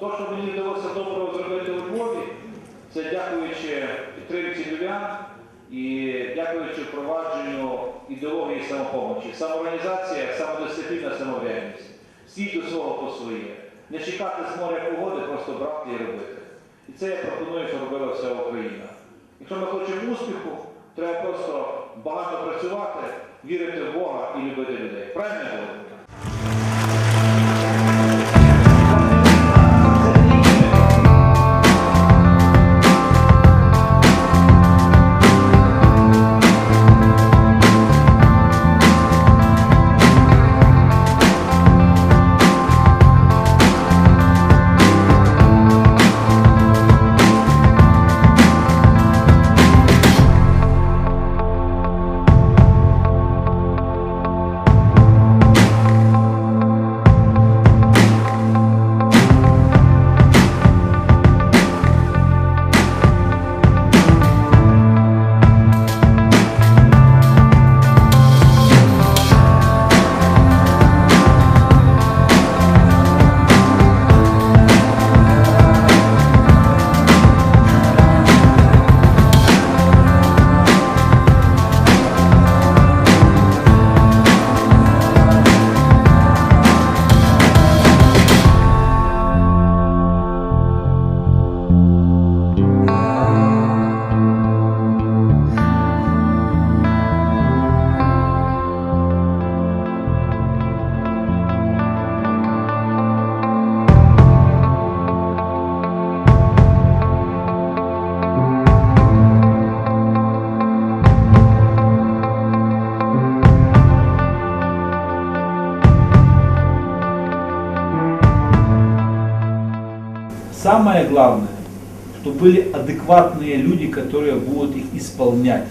То, що мені вдалося доброго зробити у Львові, це дякуючи підтримці львів'ян і дякуючи впровадженню ідеології самопомочі. Самоорганізація, самодисципліна, самоврядність. Всі до свого по своє. Не чекати з моря погоди, просто брати і робити. І це я пропоную, що робила вся Україна. Якщо ми хочемо успіху, треба просто багато працювати, вірити в Бога і любити людей. Правильно Самое главное, что были адекватные люди, которые будут их исполнять.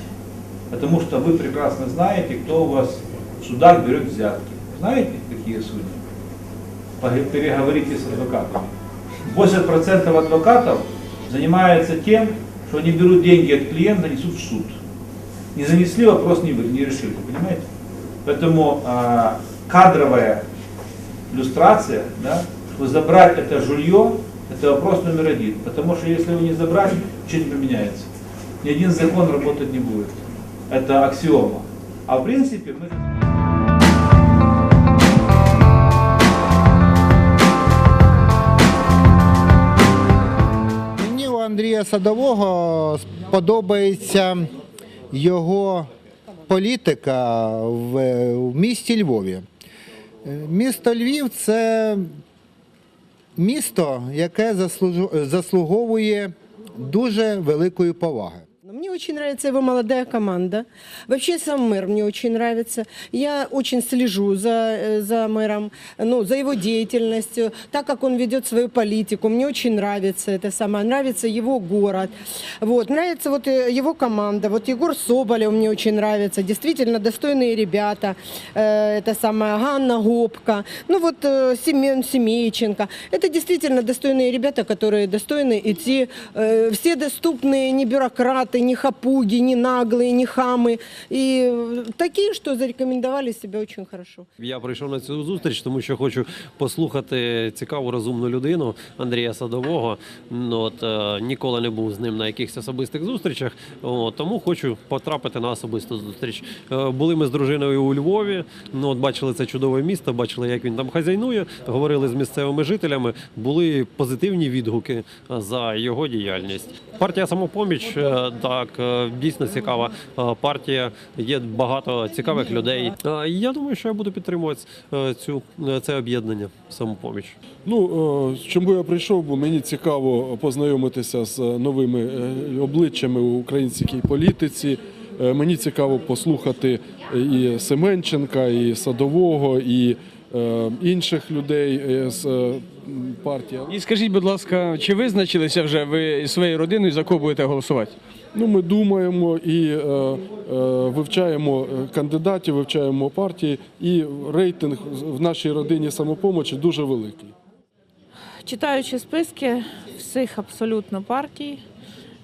Потому что вы прекрасно знаете, кто у вас в судах берет взятки. Знаете, какие судьи? Переговорите с адвокатами. 80% адвокатов занимаются тем, что они берут деньги от клиента, несут в суд. Не занесли, вопрос не, не решили, понимаете? Поэтому а, кадровая люстрация, да, чтобы забрать это жулье, это вопрос номер один. Потому что если вы не забрать, ничего не поменяется. Ни один закон работать не будет. Это аксиома. А в принципе мы... Мені у Андрія Садового подобається його політика в, в місті Львові. Е, Місто Львів це місто, яке заслуговує дуже великої поваги. Очень нравится его молодая команда. Вообще сам мэр мне очень нравится. Я очень слежу за, э, за мэром, ну, за его деятельностью, так как он ведет свою политику. Мне очень нравится это самое, нравится его город. Вот, нравится вот э, его команда. Вот Егор Соболев мне очень нравится. Действительно достойные ребята. Э, Это самая Ганна Гопка. Ну вот Семен Семейченко. Это действительно достойные ребята, которые достойны идти. Все доступные, не бюрократы, не хапуги, не наглые, не хамы. И э, такие, что зарекомендовали себя очень хорошо. Я прийшов на цю зустріч, тому що хочу послухати цікаву розумну людину Андрія Садового. Ну, От, е, ніколи не був з ним на якихось особистих зустрічах, от, тому хочу потрапити на особисту зустріч. Е, були ми з дружиною у Львові. Ну, от, бачили це чудове місто, бачили, як він там хазяйнує. Говорили з місцевими жителями. Були позитивні відгуки е, за його діяльність. Партія самопоміч е, так е, дійсно цікава е, партія. Є багато цікавих людей. Е, Я думаю, що я буду підтримувати е, цю е, це об'єднання самопоміч. Ну, е, чому я прийшов, бо мені цікаво познайомитися з новими е, обличчями у українській політиці. Е, Мені цікаво послухати і Семенченка, і Садового, і е, інших людей е, з партії. І скажіть, будь ласка, чи визначилися вже ви своєю родиною, за кого будете голосувати? Ну, ми думаємо і е, е, вивчаємо е, кандидатів, вивчаємо партії, і рейтинг в нашій родині самопомочі дуже великий. Читаючи списки всіх абсолютно партій,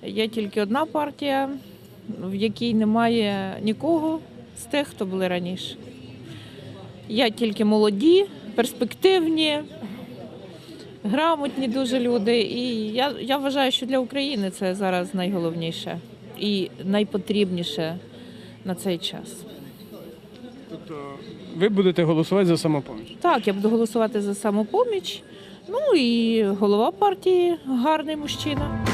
є тільки одна партія, в якій немає нікого з тих, хто були раніше. Є тільки молоді, перспективні, грамотні дуже люди. І я, я вважаю, що для України це зараз найголовніше і найпотрібніше на цей час. Тобто ви будете голосувати за самопоміч? Так, я буду голосувати за самопоміч. Ну і голова партії гарний мужчина.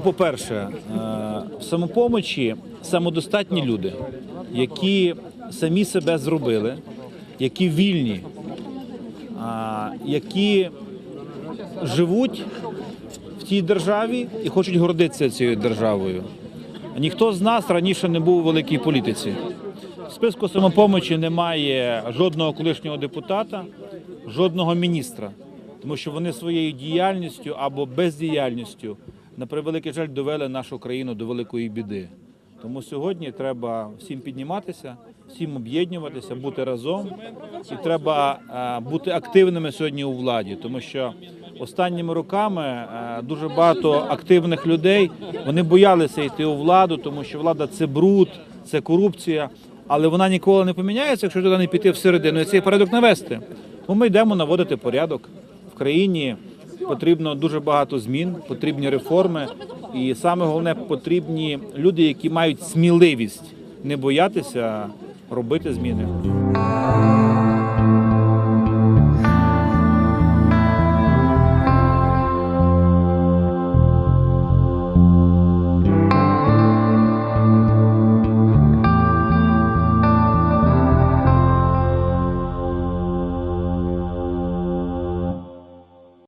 Ну, по-перше, е, в самопомочі самодостатні люди, які самі себе зробили, які вільні, які живуть в тій державі і хочуть гордитися цією державою. Ніхто з нас раніше не був у великій політиці. В списку самопомочі немає жодного колишнього депутата, жодного міністра, тому що вони своєю діяльністю або бездіяльністю, на превеликий жаль, довели нашу країну до великої біди. Тому сьогодні треба всім підніматися, всім об'єднуватися, бути разом. І треба е, бути активними сьогодні у владі, тому що останніми роками е, дуже багато активних людей вони боялися йти у владу, тому що влада це бруд, це корупція. Але вона ніколи не поміняється, якщо туди не піти всередину і цей порядок навести. Тому ми йдемо наводити порядок в країні. Потрібно дуже багато змін, потрібні реформи, і саме головне потрібні люди, які мають сміливість не боятися робити зміни.